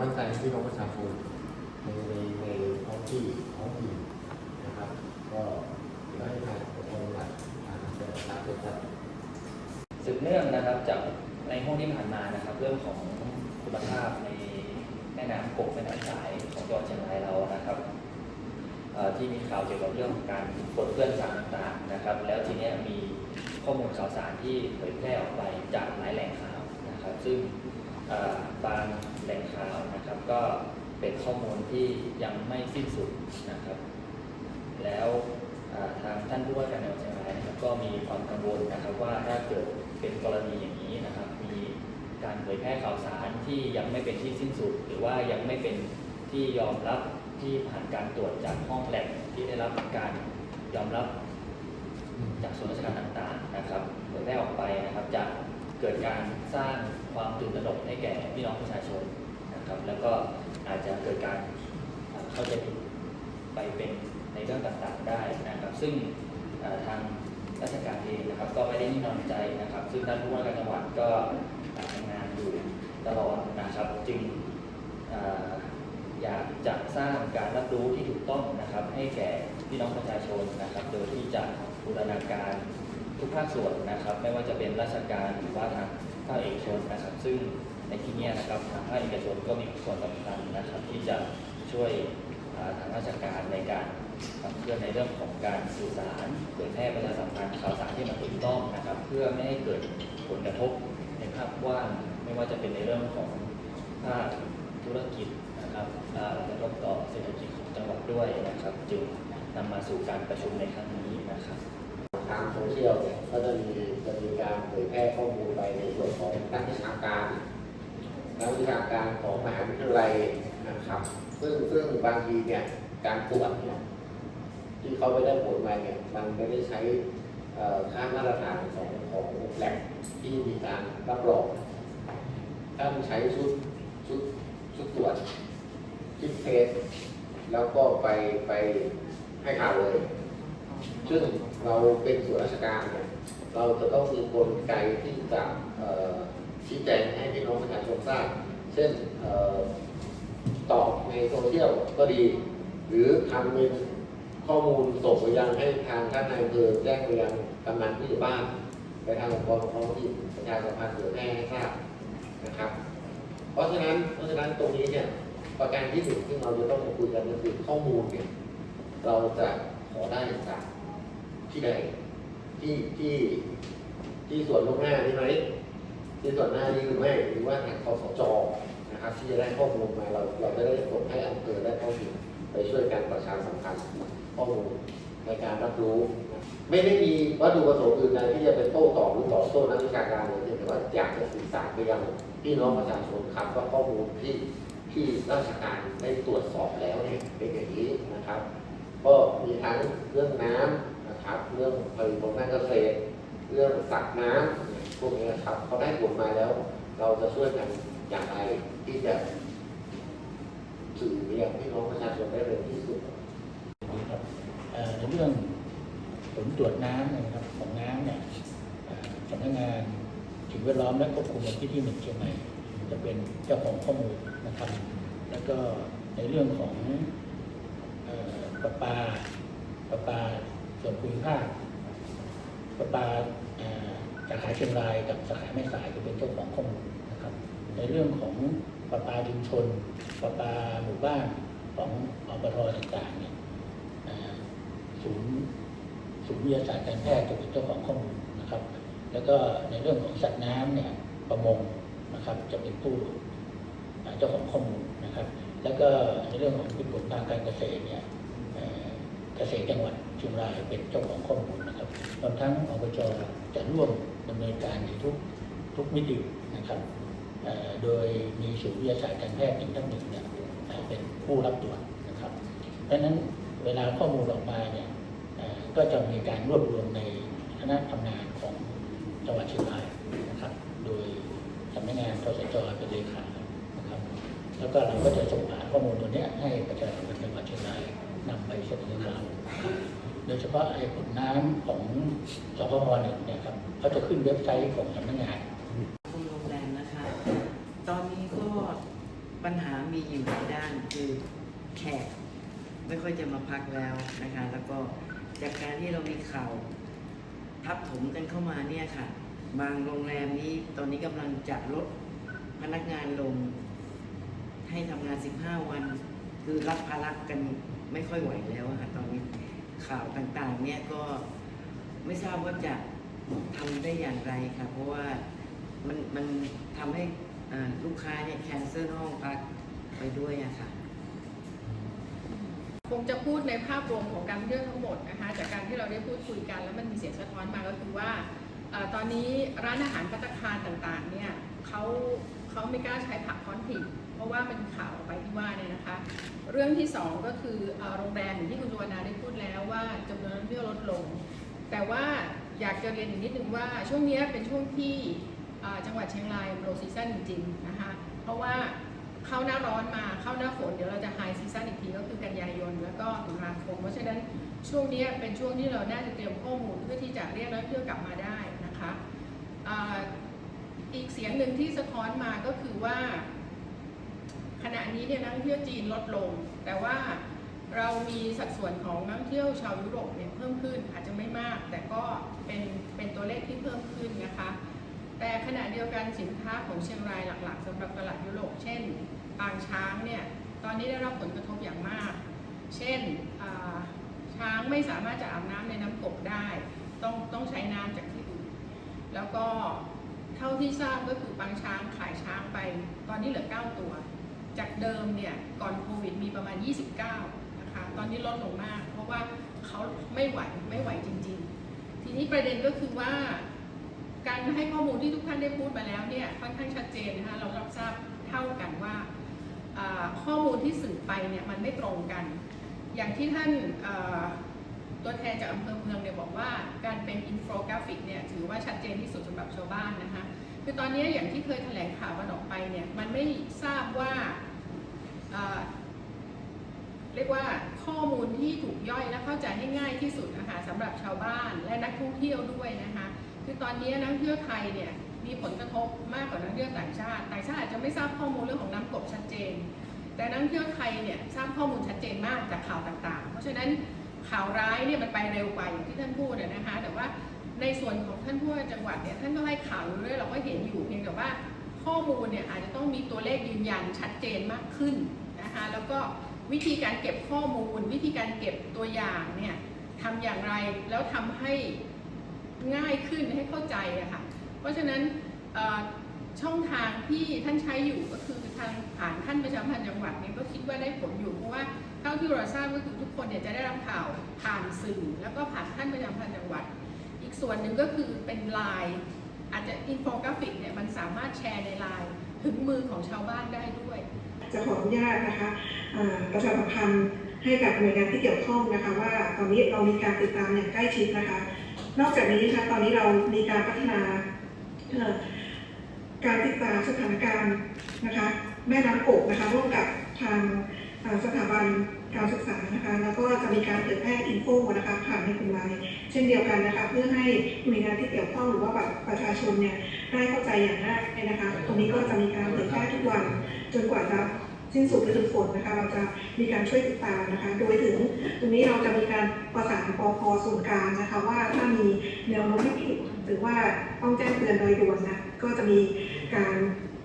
มั่นใจในพี่น้องประชาชนในในในท้องที่ท้องถิ่นนะครับ ก็เดี๋ยวให้ทางปกครองจังหวัดทางจังหวัดตากเป็นครับสืบเนื่องนะครับจากในห้องที่ผ่านมานะครับ เรื่องของคุณภาพในแม่น้ำกกแม่น้ำสายของจังหวัดเชียงรายเรานะครับที่มีข่าวเกี่ยวกับเรื่องของการปลดเปื้อนสารต่างๆนะครับ แล้วทีนี้มีข้อมูลข่าวสารที่เผยแพร่ออกไปจากหลายแหล่งข่าวนะครับ ซึ่ง บางแหล่งข่าวนะครับ ก็เป็นข้อมูลที่ยังไม่สิ้นสุดนะครับ แล้วทางท่านผู้ว่าการจังหวัดเชียงรายนะครับก็มีความกังวลนะครับว่าถ้าเกิดเป็นกรณีอย่างนี้นะครับ มีการเผยแพร่ข่าวสารที่ยังไม่เป็นที่สิ้นสุด หรือว่ายังไม่เป็นที่ยอมรับที่ผ่านการตรวจจากห้องแลบที่ได้รับการยอมรับจากส่วนราชการต่างๆนะครับเผยแพร่ออกไปนะครับจะ เกิดการสร้างความตื่นตระหนกให้แก่พี่น้องประชาชนนะครับ แล้วก็อาจจะเกิดการเข้าใจผิดไปเป็นในเรื่องต่างๆได้นะครับ ซึ่งทางราชการเองนะครับ ก็ไม่ได้นิ่งนอนใจนะครับ ซึ่งท่านผู้ว่าการจังหวัดก็ทำงานอยู่ตลอดนะครับ จึงเอ่ออยากจะสร้างการรับรู้ที่ถูกต้องนะครับ ให้แก่พี่น้องประชาชนนะครับ โดยที่จะบูรณาการ ทุกภาคส่วนนะครับ ไม่ว่าจะเป็นราชการหรือว่าทางภาคเอกชนนะครับ ซึ่งในที่นี้นะครับทางภาคเอกชนก็มีส่วนสำคัญนะครับ ที่จะช่วยทางราชการในการขับเคลื่อนในเรื่องของการสื่อสารเผยแพร่ประชาสัมพันธ์ข่าวสารที่มันถูกต้องนะครับ เพื่อไม่ให้เกิดผลกระทบในภาพกว้างไม่ว่าจะเป็นในเรื่องของภาคธุรกิจนะครับอ่ากระทบต่อเศรษฐกิจของจังหวัดด้วยนะครับ จึงนำมาสู่การประชุมในครั้งนี้นะครับ ทางโซเชียลเนี่ยก็จะมีจะมีการเผยแพร่ข้อมูลไปในส่วนของนักวิชาการนักวิชาการของมหาวิทยาลัยนะครับซึ่งซึ่งบางทีเนี่ยการตรวจเนี่ยที่เขาไปได้ผลมาเนี่ยมันไม่ได้ใช้ค่ามาตรฐานของของแลบที่มีการรับรองถ้ามันใช้ชุดชุดชุดตรวจคิดเทสแล้วก็ไปไปให้ข่าวเลย ซึ่งเราเป็นส่วนราชการเนี่ยเราจะต้องมีกลไกที่จะชี้แจงให้พี่น้องประชาชนทราบ เช่นออตอบในโซเชียลก็ดี หรือทำเป็นข้อมูลส่งไปยังให้ทางท่านนายอำเภอแจ้งไปยังกำนันผู้ใหญ่บ้าน ไปทางองค์กรท้องถิ่นประชาสัมพันธ์เผยแพร่ให้ทราบนะครับ เพราะฉะนั้นเพราะฉะนั้นตรงนี้เนี่ยประการที่หนึ่งที่เราจะต้องมาคุยกันก็คือข้อมูลเนี่ยเราจะ ขอได้จากที่ใดที่ที่ที่ส่วนลวงหน้านี่ไหมที่ส่วนหน้านี้หรือไม่หรือว่าทางคสจนะครับที่จะได้ข้อมูลมาเราเราจะได้ส่งให้อำเภอได้ข้อมูลไปช่วยกันประชาสัมพันธ์ข้อมูลในการรับรู้ ไม่ได้มีวัตถุประสงค์อื่นใดที่จะเป็นโต้ตอบหรือต่อโต้นักวิชาการเลยแต่ว่าอยากจะสื่อสารไปยังพี่น้องประชาชนครับว่าข้อมูลที่ที่ราชการได้ตรวจสอบแล้วเนี่ยเป็นอย่างนี้นะครับ ก็มีทั้งเรื่องน้ำนะครับ เรื่องผลิตผลการเกษตร เรื่องสัตว์น้ำพวกนี้นะครับเขาได้ผลมาแล้ว เราจะช่วยกันอย่างไรที่จะสื่อเรียงพี่น้องประชาชนได้เร็วที่สุดครับในเรื่องผลตรวจน้ำนะครับของน้ำเนี่ยสำนักงานสิ่งแวดล้อมและควบคุมมลพิษที่หนึ่งเชียงใหม่จะเป็นเจ้าของข้อมูลนะครับ แล้วก็ในเรื่องของ ประปาประปาส่วนภูมิภาคประปาสาขาเชียงรายกับสาขาแม่สายจะเป็นเจ้าของข้อมูลนะครับ ในเรื่องของประปาชุมชนประปาหมู่บ้านของอปทต่างๆเนี่ยศูนย์ศูนย์วิทยาศาสตร์การแพทย์จะเป็นเจ้าของข้อมูลนะครับ แล้วก็ในเรื่องของสัตว์น้ำเนี่ยประมงนะครับจะเป็นผู้เจ้าของข้อมูลนะครับ แล้วก็ในเรื่องของผลทางการเกษตรเนี่ย เกษตรจังหวัดเชียงรายเป็นเจ้าของข้อมูลนะครับรวมทั้งอบจจะร่วมดำเนินการในทุกทุกมิตินะครับโดยมีศูนย์วิทยาศาสตร์การแพทย์หนึ่งท่านหนึ่งเนี่ยเป็นผู้รับตรวจนะครับเพราะฉะนั้นเวลาข้อมูลออกมาเนี่ยก็จะมีการรวบรวมในคณะทำงานของจังหวัดเชียงรายนะครับโดยสำนักงานทสจเป็นเลขานะครับแล้วก็เราก็จะส่งหาข้อมูลตัวเนี้ยให้ประชาชนจังหวัดเชียงราย นำไปเสนอข่าวนะครับโดยเฉพาะไอ้ผลน้ำของสพหนึ่งเนี่ยครับเขาจะขึ้นเว็บไซต์ของสำนักงานโรงแรมนะคะ ตอนนี้ก็ปัญหามีอยู่ในด้านคือแขกไม่ค่อยจะมาพักแล้วนะคะ แล้วก็จากการที่เรามีข่าวทับถมกันเข้ามาเนี่ยค่ะ บางโรงแรมนี้ตอนนี้กำลังจัดลดพนักงานลง ให้ทำงาน 15 วัน คือรับภาระกัน ไม่ค่อยไหวแล้วค่ะตอนนี้ข่าวต่างๆ เนี่ยก็ไม่ทราบว่าจะทำได้อย่างไรค่ะ เพราะว่ามันมันทำให้ลูกค้าเนี่ยแคนเซิลห้องพักไปด้วยอะค่ะคงจะพูดในภาพรวมของการเที่ยวทั้งหมดนะคะจากการที่เราได้พูดคุยกัน แล้วมันมีเสียงสะท้อนมาก็คือว่าอตอนนี้ร้านอาหารภัตคารต่างๆเนี่ยเขาเขาไม่กล้าใช้ผักค้อนถิ่น ราะว่าเป็นข่าวออกไปที่ว่าเนี่ยนะคะ เรื่องที่สองก็คือโรงแรมอย่างที่คุณสุวรรณาได้พูดแล้วว่าจำนวนนักท่องเที่ยวลดลง แต่ว่าอยากจะเรียนอีกนิดนึงว่าช่วงนี้เป็นช่วงที่จังหวัดเชียงรายโรซีซั่นจริงๆนะคะเพราะว่าเข้าหน้าร้อนมาเข้าหน้าฝนเดี๋ยวเราจะไฮซีซั่นอีกทีก็คือกันยายนแล้วก็ตุลาคมเพราะฉะนั้นช่วงนี้เป็นช่วงที่เราน่าจะเตรียมข้อมูลเพื่อที่จะเรียกนักท่องเที่ยวกลับมาได้นะคะอ,อีกเสียงหนึ่งที่สะท้อนมาก็คือว่า ขณะนี้เนี่ยนักท่องเที่ยวจีนลดลง แต่ว่าเรามีสัดส่วนของนักท่องเที่ยวชาวยุโรปเนี่ยเพิ่มขึ้นอาจจะไม่มาก แต่ก็เป็นเป็นตัวเลขที่เพิ่มขึ้นนะคะ แต่ขณะเดียวกันสินค้าของเชียงรายหลัก ๆสำหรับตลาดยุโรปเช่น ปางช้างเนี่ยตอนนี้ได้รับผลกระทบอย่างมาก เช่นช้างไม่สามารถจะอาบน้ำในน้ำกกได้ ต้องต้องใช้น้ำจากที่อื่นแล้วก็เท่าที่ทราบก็คือปางช้างขายช้างไป ตอนนี้เหลือ 9 ตัว จากเดิมเนี่ยก่อนโควิดมีประมาณ 29 นะคะ ตอนนี้ลดลงมาก เพราะว่าเขาไม่ไหวไม่ไหวจริง ๆ ทีนี้ประเด็นก็คือว่าการให้ข้อมูลที่ทุกท่านได้พูดมาแล้วเนี่ยค่อนข้างชัดเจนนะคะเรารับทราบเท่ากันว่าข้อมูลที่สื่อไปเนี่ยมันไม่ตรงกัน อย่างที่ท่านตัวแทนจากอำเภอเมืองเนี่ยบอกว่าการเป็นอินโฟกราฟิกเนี่ยถือว่าชัดเจนที่สุดสำหรับชาวบ้านนะคะคือตอนนี้อย่างที่เคยแถลงข่าวกันออกไปเนี่ยมันไม่ทราบว่า เรียกว่าข้อมูลที่ถูกย่อยและเข้าใจให้ง่ายที่สุดนะคะสำหรับชาวบ้านและนักท่องเที่ยวด้วยนะคะ คือตอนนี้นักท่องเที่ยวไทยเนี่ยมีผลกระทบมากกว่านักท่องเที่ยวต่างชาติต่างชาติอาจจะไม่ทราบข้อมูลเรื่องของน้ำกบชัดเจน แต่นักท่องเที่ยวไทยเนี่ยทราบข้อมูลชัดเจนมากจากข่าวต่างๆ เพราะฉะนั้นข่าวร้ายเนี่ยมันไปเร็วกว่าอย่างที่ท่านพูดนะคะ แต่ว่าในส่วนของท่านผู้ว่าจังหวัดเนี่ยท่านก็ให้ข่าวอยู่เรื่อยเราก็เห็นอยู่เพียงแต่ว่า ข้อมูลเนี่ยอาจจะต้องมีตัวเลขยืนยันชัดเจนมากขึ้นนะคะแล้วก็วิธีการเก็บข้อมูล วิธีการเก็บตัวอย่างเนี่ยทำอย่างไรแล้วทำให้ง่ายขึ้นให้เข้าใจอะค่ะเพราะฉะนั้นช่องทางที่ท่านใช้อยู่ก็คือทางผ่านท่านประชาพันธ์จังหวัดเนี่ยก็คิดว่าได้ผลอยู่เพราะว่าเท่าที่เราทราบก็คือทุกคนเนี่ยจะได้รับข่าวผ่านสื่อ แล้วก็ผ่านท่านประชาพันธ์จังหวัด อีกส่วนหนึ่งก็คือเป็นไลน์ อาจจะอินโฟกราฟิกเนี่ยมันสามารถแชร์ในไลน์ถึงมือของชาวบ้านได้ด้วย จะขออนุญาตนะคะประชาสัมพันธ์ให้กับหน่วยงานที่เกี่ยวข้องนะคะ ว่าตอนนี้เรามีการติดตามอย่างใกล้ชิดนะคะ นอกจากนี้นะคะตอนนี้เรามีการพัฒนาการติดตามสถานการณ์นะคะ แม่น้ำโขงนะคะร่วมกับทาง สถาบันการศึกษานะคะแล้วก็จะมีการเผยแพร่อินโฟนะคะผ่านในกลุ่มไลน์เช่นเดียวกันนะคะเพื่อให้หน่วยงานที่เกี่ยวข้องหรือว่าประชาชนเนี่ยได้เข้าใจอย่างง่ายนะคะ ตรงนี้ก็จะมีการเผยแพร่ทุกวันจนกว่าจะสิ้นสุดฤดูฝนนะคะเราจะมีการช่วยติดตามนะคะ โดยถึงตรงนี้เราจะมีการประสานปพส่วนกลางนะคะ ว่าถ้ามีแนวโน้มวิกฤตหรือว่าต้องแจ้งเตือนโดยด่วนนะก็จะมีการ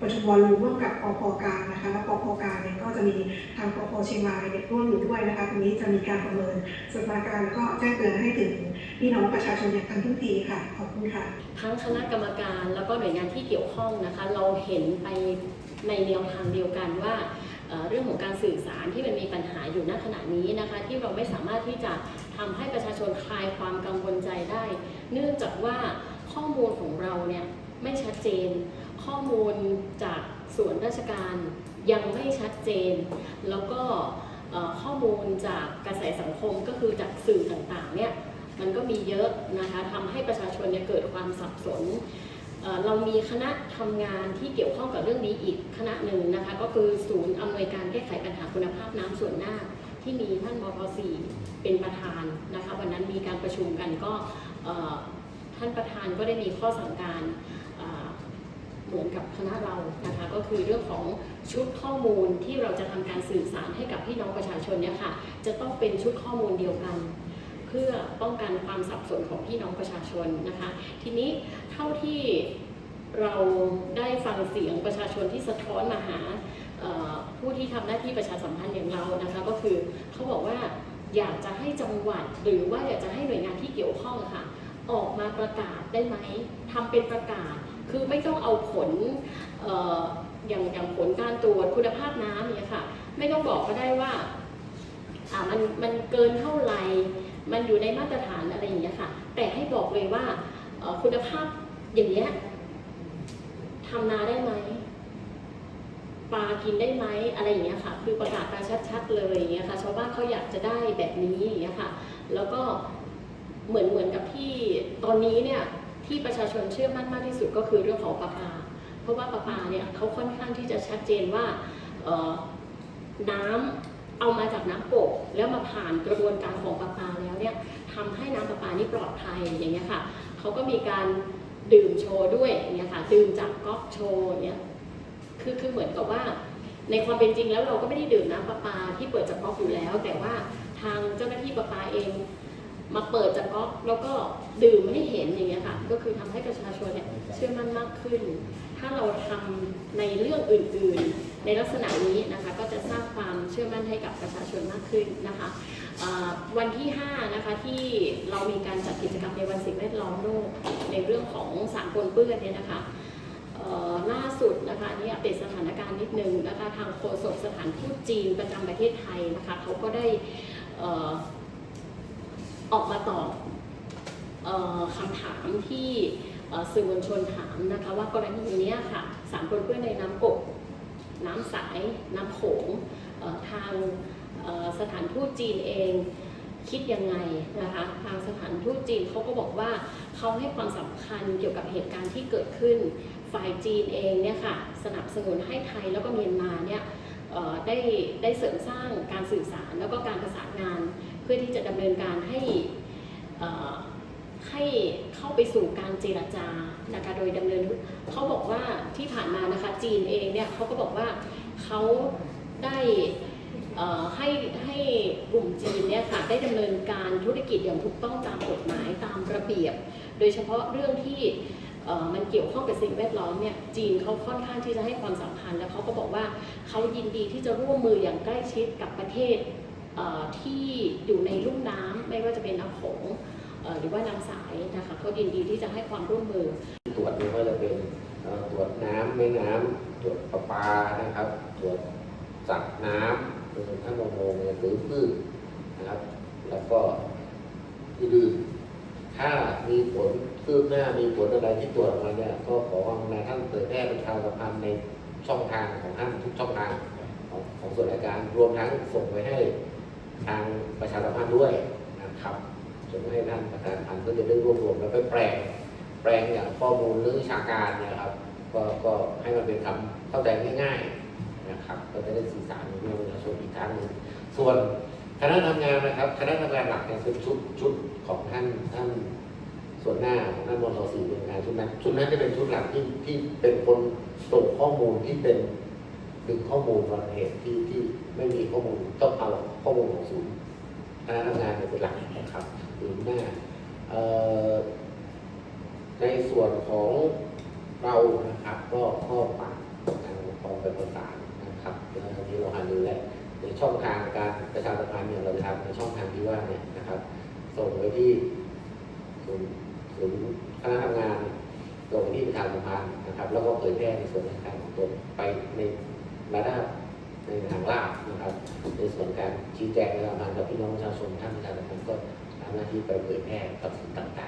ประชุมวอลลุ่มร่วมกับปพกางนะคะและปพกางเนี่ยก็จะมีทางปพเชียงรายเนี่ยร่วมอยู่ด้วยนะคะตรงนี้จะมีการประเมินสถานการณ์แล้วก็แจ้งเตือนให้ถึงพี่น้องประชาชนอย่างทันท่วงทีค่ะขอบคุณค่ะทั้งคณะกรรมการแล้วก็หน่วยงานที่เกี่ยวข้องนะคะ เราเห็นไปในแนวทางเดียวกันว่าเรื่องของการสื่อสารที่มันมีปัญหาอยู่ณขณะนี้นะคะ ที่เราไม่สามารถที่จะทำให้ประชาชนคลายความกังวลใจได้ เนื่องจากว่าข้อมูลของเราเนี่ย ไม่ชัดเจน ข้อมูลจากส่วนราชการยังไม่ชัดเจน แล้วก็ข้อมูลจากกระแสสังคมก็คือจากสื่อต่างๆเนี่ยมันก็มีเยอะนะคะทำให้ประชาชนเนี่ยเกิดความสับสนเรามีคณะทำงานที่เกี่ยวข้องกับเรื่องนี้อีกคณะหนึ่งนะคะ ก็คือศูนย์อำนวยการแก้ไขปัญหาคุณภาพน้ำส่วนหน้า ที่มีท่านบพสีเป็นประธานนะคะ วันนั้นมีการประชุมกันก็ ท่านประธานก็ได้มีข้อสั่งการเหมือนกับคณะเรานะคะก็คือเรื่องของชุดข้อมูลที่เราจะทำการสื่อสารให้กับพี่น้องประชาชนเนี่ยค่ะจะต้องเป็นชุดข้อมูลเดียวกัน เพื่อป้องกันความสับสนของพี่น้องประชาชนนะคะ ทีนี้เท่าที่เราได้ฟังเสียงประชาชนที่สะท้อนมาหาผู้ที่ทำหน้าที่ประชาสัมพันธ์อย่างเรานะคะก็คือเขาบอกว่าอยากจะให้จังหวัดหรือว่าอยากจะให้หน่วยงานที่เกี่ยวข้องะค่ะ ออกมาประกาศได้ไหมทำเป็นประกาศ คือไม่ต้องเอาผลอออย่างอย่างผลการตรวจคุณภาพน้ำเนี่ยค่ะ ไม่ต้องบอกก็ได้ว่าอ่ามันมันเกินเท่าไหร่ มันอยู่ในมาตรฐานอะไรอย่างเงี้ยค่ะ แต่ให้บอกเลยว่าคุณภาพอย่างเงี้ยทำนาได้ไหมปลากินได้ไหมอะไรอย่างเงี้ยค่ะ คือประกาศมาชัดๆเลยอย่างเงี้ยค่ะ ชาวบ้านเขาอยากจะได้แบบนี้อย่างเงี้ยค่ะ แล้วก็ เหมือนเหมือนกับที่ตอนนี้เนี่ยที่ประชาชนเชื่อมั่นมากที่สุดก็คือเรื่องของประปา เพราะว่าประปาเนี่ยเขาค่อนข้างที่จะชัดเจนว่าน้ำเอามาจากน้ำกกแล้วมาผ่านกระบวนการของประปาแล้วเนี่ยทำให้น้ำประปานี่ปลอดภัยอย่างเงี้ยค่ะเขาก็มีการดื่มโชว์ด้วยอย่างเงี้ยค่ะดื่มจากก๊อกโชว์เงี้ยคือคือเหมือนกับว่า ในความเป็นจริงแล้วเราก็ไม่ได้ดื่มน้ำประปาที่เปิดจากก๊อกอยู่แล้ว แต่ว่าทางเจ้าหน้าที่ประปาเอง มาเปิดจากก๊อกแล้วก็ดื่มให้เห็นอย่างเงี้ยค่ะ ก็คือทำให้ประชาชนเนี่ยเชื่อมั่นมากขึ้น ถ้าเราทำในเรื่องอื่นๆ ในลักษณะนี้นะคะก็จะสร้างความเชื่อมั่นให้กับประชาชนมากขึ้นนะคะวันที่5นะคะที่เรามีการจัดกิจกรรมในวันสิ่งแวดล้อมโลกในเรื่องของสารปนเปื้อนเนี่ยนะคะล่าสุดนะคะนี่อัปเดตสถานการณ์นิดนึงนะคะทางโฆษกสถานทูตจีนประจำประเทศไทยนะคะเขาก็ได้ ออกมาตอบออคำถามที่สื่อมวลชนถามนะคะว่ากรณีนี้ค่ะสารปนเปื้อนในน้ำกกน้ำใสน้ำโขงทางสถานทูตจีนเองคิดยังไงนะคะทางสถานทูตจีนเขาก็บอกว่าเขาให้ความสำคัญเกี่ยวกับเหตุการณ์ที่เกิดขึ้น ฝ่ายจีนเองเนี่ยค่ะสนับสนุนให้ไทยแล้วก็เมียนมาเนี่ยได้ได้เสริมสร้างการสื่อสารแล้วก็การประสานงาน พื่อที่จะดำเนินการให้ให้เข้าไปสู่การเจรจานะคะโดยดำเนินเขาบอกว่าที่ผ่านมานะคะจีนเองเนี่ยเขาก็บอกว่าเขาได้ให้ให้กลุ่มจีนเนี่ยค่ะได้ดำเนินการธุรกิจอย่างถูกต้องตามกฎหมายตามระเบียบ โดยเฉพาะเรื่องที่มันเกี่ยวข้องกับสิ่งแวดล้อมเนี่ยจีนเขาค่อนข้างที่จะให้ความสำคัญแล้วเขาก็บอกว่าเขายินดีที่จะร่วมมืออย่างใกล้ชิดกับประเทศ ที่อยู่ในลุ่มน้ำไม่ว่าจะเป็นน้ำโขงหรือว่าน้ำสายนะคะเขายินดีที่จะให้ความร่วมมือ ตรวจเนี่ยก็จะเป็นตรวจน้ำแม่น้ำตรวจประปานะครับ ตรวจสัตว์น้ำรวมถึงท่านประมหรือพืชนะครับ แล้วก็อื่นๆถ้ามีผลคืบหน้ามีผลอะไรที่ตรวจมาเนี่ยก็ขอความกรุณาท่านเผยแพร่ประชาสัมพันธ์ในช่องทางของท่านทุกช่องทางของของส่วนราชการรวมทั้งส่งไปให้ ทางประชาสัมพันธ์ด้วยนะครับส่งให้ท่านประชาสัมพันธ์ก็จะได้รวบรวมแล้วไปแปลงแปลงอย่างข้อมูลเรื่อวิชาการนะครับ ก็ก็ให้มันเป็นคำเข้าใจง่ายๆนะครับก็จะได้สื่อสารกับพี่น้องประชาชนอีกครั้งหนึ่งส่วนคณะทำงานนะครับคณะทำงานหลักเนี่ยเป็นชุดชุดของท่านท่านส่วนหน้าของท่านมทสี่เป็นงานชุดนั้นชุดนั้นจะเป็นชุดหลักที่ที่เป็นคนส่งข้อมูลที่เป็น ดึงข้อมูลวันเหตุที่ที่ไม่มีข้อมูลต้องเอาข้อมูลของศูนย์คณะทำงานเนี่ยเป็นหลักนะครับหรือหน้าในส่วนของเรานะครับก็ข้อปากการปกครองเป็นประสานนะครับแล้วทีนี้เราหันดูแลในช่องทางการประชาสัมพันธ์เนี่ยเราจะทำในช่องทางที่ว่าเนี่ยนะครับ ส่งไปที่ศูนย์ศูนย์คณะทำงานส่งที่ประชาสัมพันธ์นะครับ แล้วก็เผยแพร่ในส่วนราชการของตนไปใน ระดับในทางลาบนะครับในส่วนการชี้แจงประชางกับพี่น้องประชาชนท่านประธาสัมพันก็ทำหน้าที่ไปเผยแพร่กับสื่อต่างๆ